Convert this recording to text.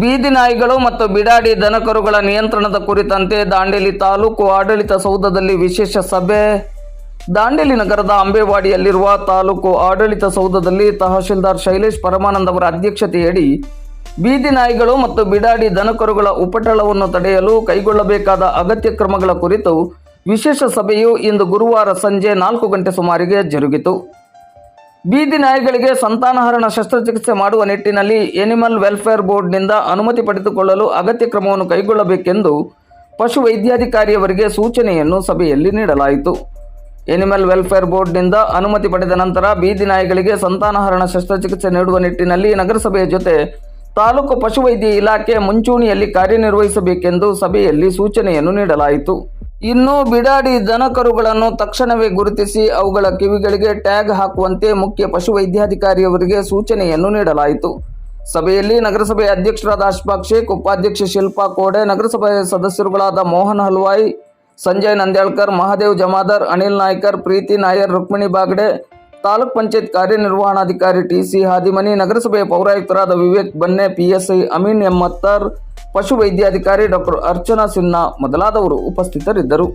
ಬೀದಿ ನಾಯಿಗಳು ಮತ್ತು ಬಿಡಾಡಿ ದನಕರುಗಳ ನಿಯಂತ್ರಣದ ಕುರಿತಂತೆ ದಾಂಡೇಲಿ ತಾಲೂಕು ಆಡಳಿತ ಸೌಧದಲ್ಲಿ ವಿಶೇಷ ಸಭೆ. ದಾಂಡೇಲಿ ನಗರದ ಅಂಬೇವಾಡಿಯಲ್ಲಿರುವ ತಾಲೂಕು ಆಡಳಿತ ಸೌಧದಲ್ಲಿ ತಹಶೀಲ್ದಾರ್ ಶೈಲೇಶ್ ಪರಮಾನಂದ್ ಅವರ ಅಧ್ಯಕ್ಷತೆಯಡಿ ಬೀದಿ ನಾಯಿಗಳು ಮತ್ತು ಬಿಡಾಡಿ ದನಕರುಗಳ ಉಪಟಳವನ್ನು ತಡೆಯಲು ಕೈಗೊಳ್ಳಬೇಕಾದ ಅಗತ್ಯ ಕ್ರಮಗಳ ಕುರಿತು ವಿಶೇಷ ಸಭೆಯು ಇಂದು ಗುರುವಾರ ಸಂಜೆ ನಾಲ್ಕು ಗಂಟೆ ಸುಮಾರಿಗೆ ಜರುಗಿತು. ಬೀದಿ ನಾಯಿಗಳಿಗೆ ಸಂತಾನಹರಣ ಶಸ್ತ್ರಚಿಕಿತ್ಸೆ ಮಾಡುವ ನಿಟ್ಟಿನಲ್ಲಿ ಎನಿಮಲ್ ವೆಲ್ಫೇರ್ ಬೋರ್ಡ್ನಿಂದ ಅನುಮತಿ ಪಡೆದುಕೊಳ್ಳಲು ಅಗತ್ಯ ಕ್ರಮವನ್ನು ಕೈಗೊಳ್ಳಬೇಕೆಂದು ಪಶು ವೈದ್ಯಾಧಿಕಾರಿಯವರಿಗೆ ಸೂಚನೆಯನ್ನು ಸಭೆಯಲ್ಲಿ ನೀಡಲಾಯಿತು. ಎನಿಮಲ್ ವೆಲ್ಫೇರ್ ಬೋರ್ಡ್ನಿಂದ ಅನುಮತಿ ಪಡೆದ ನಂತರ ಬೀದಿ ನಾಯಿಗಳಿಗೆ ಸಂತಾನಹರಣ ಶಸ್ತ್ರಚಿಕಿತ್ಸೆ ನೀಡುವ ನಿಟ್ಟಿನಲ್ಲಿ ನಗರಸಭೆಯ ಜೊತೆ ತಾಲೂಕು ಪಶುವೈದ್ಯ ಇಲಾಖೆ ಮುಂಚೂಣಿಯಲ್ಲಿ ಕಾರ್ಯನಿರ್ವಹಿಸಬೇಕೆಂದು ಸಭೆಯಲ್ಲಿ ಸೂಚನೆಯನ್ನು ನೀಡಲಾಯಿತು. ಇನ್ನು ಬಿಡಾಡಿ ದನಕರುಗಳನ್ನು ತಕ್ಷಣವೇ ಗುರುತಿಸಿ ಅವುಗಳ ಕಿವಿಗಳಿಗೆ ಟ್ಯಾಗ್ ಹಾಕುವಂತೆ ಮುಖ್ಯ ಪಶುವೈದ್ಯಾಧಿಕಾರಿಯವರಿಗೆ ಸೂಚನೆಯನ್ನು ನೀಡಲಾಯಿತು. ಸಭೆಯಲ್ಲಿ ನಗರಸಭೆ ಅಧ್ಯಕ್ಷರಾದ ಅಶ್ಫಾಕ್ ಶೇಖ್, ಉಪಾಧ್ಯಕ್ಷೆ ಶಿಲ್ಪಾ ಕೋಡೆ, ನಗರಸಭೆ ಸದಸ್ಯರುಗಳಾದ ಮೋಹನ್ ಹಲ್ವಾಯಿ, ಸಂಜಯ್ ನಂದ್ಯಾಳ್ಕರ್, ಮಹಾದೇವ್ ಜಮಾದಾರ್, ಅನಿಲ್ ನಾಯ್ಕರ್, ಪ್ರೀತಿ ನಾಯರ್, ರುಕ್ಮಿಣಿ ಬಾಗ್ಡೆ, ತಾಲೂಕ್ ಪಂಚಾಯತ್ ಕಾರ್ಯನಿರ್ವಹಣಾಧಿಕಾರಿ ಟಿ ಸಿ ಹಾದಿಮನಿ ನಗರಸಭೆಯ ಪೌರಾಯುಕ್ತರಾದ ವಿವೇಕ್ ಬನ್ನೆ ಪಿಎಸ್ಐ ಅಮೀನ್ ಎಮ್ಮತ್ತರ್ ಪಶು ವೈದ್ಯಾಧಿಕಾರಿ ಡಾಕ್ಟರ್ ಅರ್ಚನಾ ಸಿನ್ಹಾ ಮೊದಲಾದವರು ಉಪಸ್ಥಿತರಿದ್ದರು.